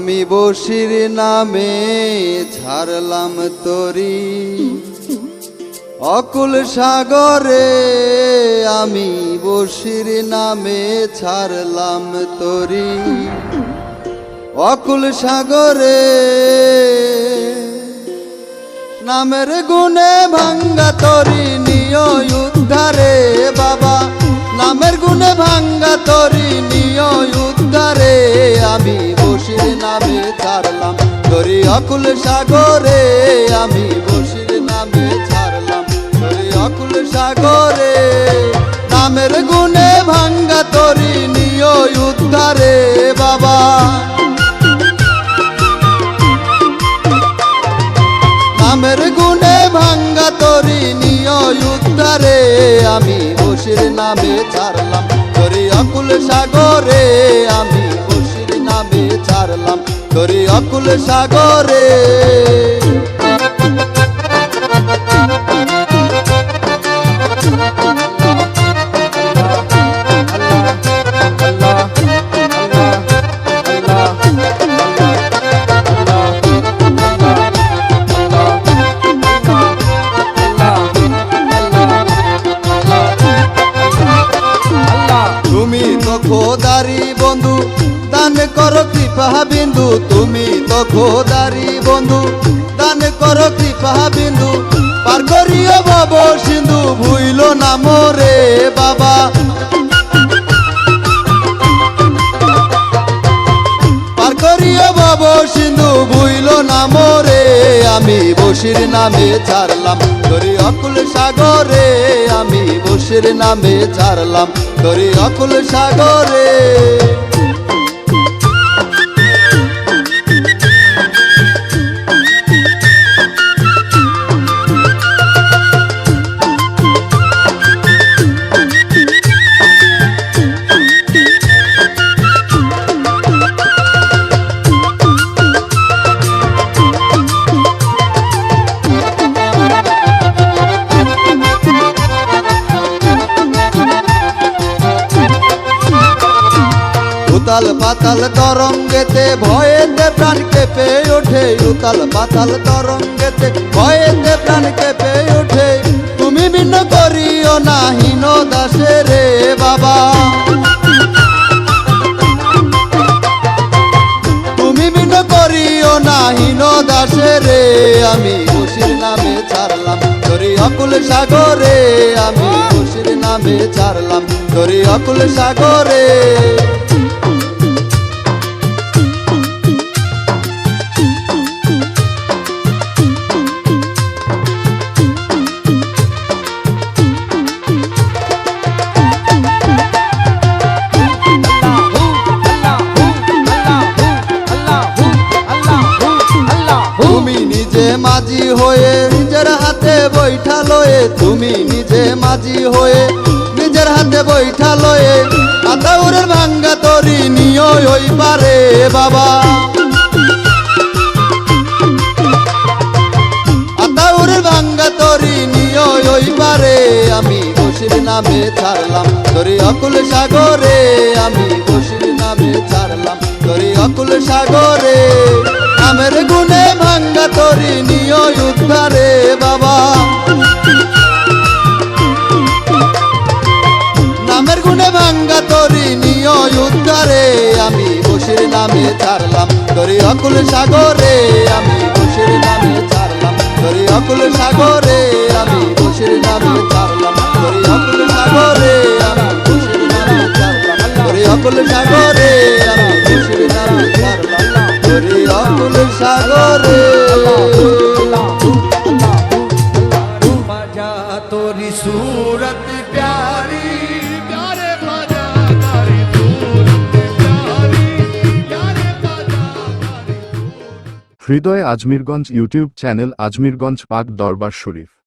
আমি বসির নামে ছাড়লাম তরি। অকুল সাগরে আমি বসির নামে ছাড়লাম তরি। অকুল সাগরে নামের গুণে ভাঙ্গা তরি, নিয় উদ্ধারে বাবা। নামের গুণে ভাঙ্গা তরি ছাড়লাম। তরি অকুল সাগরে আমি বসির নামে ছাড়লাম। তরি অকুল সাগরে নামের গুণে ভাঙ্গা তরি নিয় উদ্ধারে বাবা। নামের গুণে ভাঙ্গা তরি নিয় উদ্ধারে আমি বসির নামে ছাড়লাম। তরি অকুল সাগরে আমি ছাড়লাম তরি অকুল সাগরে। তুমি তো খোদারি বন্ধু দান করো কৃপা বিন্দু, তুমি তো খোদারি বন্ধু। দান করো কৃপা বিন্দু, পার করিও ভব সিন্ধু, ভুইল না মোরে বাবা। পার করিও ভব সিন্ধু, ভুইল না মোরে, আমি বসির নামে ছাড়লাম। তোরি অকুল সাগরে, আমি বসির নামে ছাড়লাম। তোরি অকুল সাগরে। উতাল পাতাল তরঙ্গেতে, ভয়েতে প্রাণ কেঁপে ওঠে উতাল পাতাল তরঙ্গেতে, ভয়েতে প্রাণ কেঁপে ওঠে। তুমি ভিন্ন করিও না হীন দাসে রে বাবা। তুমি ভিন্ন করিও না হীন দাসে রে, আমি বসির নামে ছাড়লাম। তোরি অকুল সাগরে, আমি বসির নামে ছাড়লাম। তোরি অকুল সাগরে। হয়ে নিজের হাতে বৈঠা লয়ে তুমি নিজে মাঝি হয়ে নিজের হাতে বৈঠা লয়ে আতাউরের ভাঙ্গা তরি নিয় ওই পারে বাবা। আতাউরের ভাঙ্গা তরি নিয় পারে আমি বসির নামে ছাড়লাম। তরি অকুল সাগরে, আমি বসির নামে ছাড়লাম। তরি অকুল সাগরে, নামের গুণে ভাঙ্গা তরি নিয় উদ্ধারে বাবা। নামের গুণে ভাঙ্গা তরি নিয় উদ্ধারে আমি বসির নামে ছাড়লাম, তরি অকুল সাগরে। আমি বসির নামে ছাড়লাম, তরি অকুল সাগরে। আমি বসির নামে ছাড়লাম। হৃদয় আজমিরগঞ্জ ইউটিউব চ্যানেল আজমিরগঞ্জ পাক দরবার শরীফ।